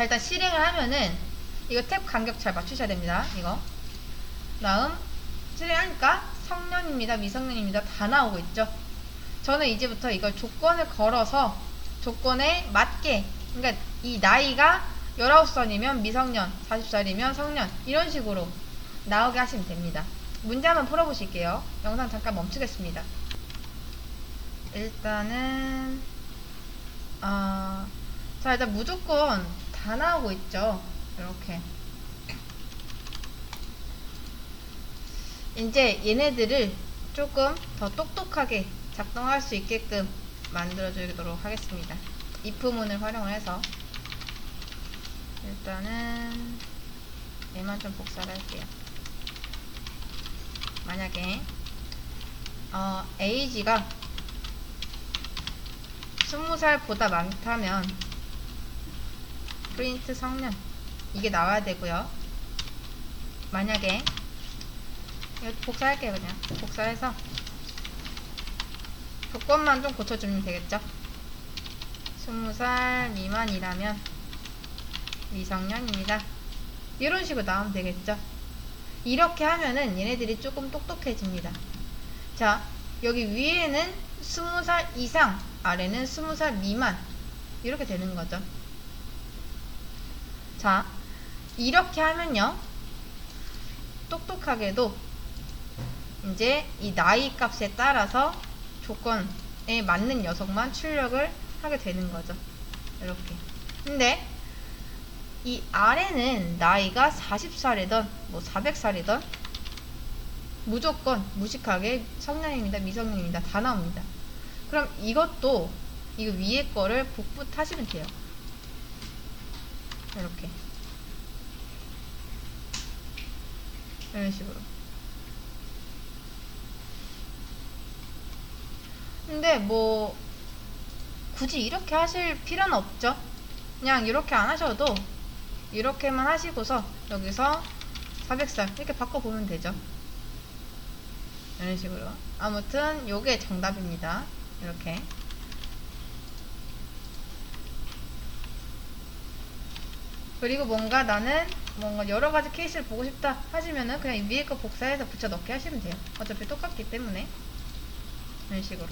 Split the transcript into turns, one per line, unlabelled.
자, 일단 실행을 하면은 이거 탭 간격 잘 맞추셔야 됩니다. 이거. 다음 실행하니까 성년입니다. 미성년입니다. 다 나오고 있죠. 저는 이제부터 이걸 조건을 걸어서 조건에 맞게 그러니까 이 나이가 19살이면 미성년, 40살이면 성년 이런 식으로 나오게 하시면 됩니다. 문제 한번 풀어보실게요. 영상 잠깐 멈추겠습니다. 일단은 아, 자 일단 무조건 다 나오고 있죠. 이렇게 이제 얘네들을 조금 더 똑똑하게 작동할 수 있게끔 만들어 주도록 하겠습니다. if문을 활용을 해서 일단은 얘만 좀 복사를 할게요. 만약에 어, age가 20살보다 많다면 프린트 성년 이게 나와야 되고요. 만약에 복사할게요 그냥 복사해서 조건만 좀 고쳐주면 되겠죠? 20살 미만이라면 미성년입니다. 이런 식으로 나오면 되겠죠? 이렇게 하면은 얘네들이 조금 똑똑해집니다. 자, 여기 위에는 20살 이상, 아래는 20살 미만. 이렇게 되는 거죠. 자, 이렇게 하면요. 똑똑하게도 이제 이 나이 값에 따라서 조건에 맞는 녀석만 출력을 하게 되는 거죠. 이렇게. 근데 이 아래는 나이가 40살이던 뭐 400살이던 무조건 무식하게 성년입니다, 미성년입니다. 다 나옵니다. 그럼 이것도 이거 위에 거를 복부 타시면 돼요. 이렇게. 이런 식으로. 근데 뭐 굳이 이렇게 하실 필요는 없죠. 그냥 이렇게 안 하셔도 이렇게만 하시고서 여기서 400살 이렇게 바꿔보면 되죠. 이런 식으로. 아무튼 요게 정답입니다. 이렇게. 그리고 뭔가 나는 뭔가 여러 가지 케이스를 보고 싶다 하시면은 그냥 이 위에 거 복사해서 붙여 넣기 하시면 돼요. 어차피 똑같기 때문에. 이런 식으로.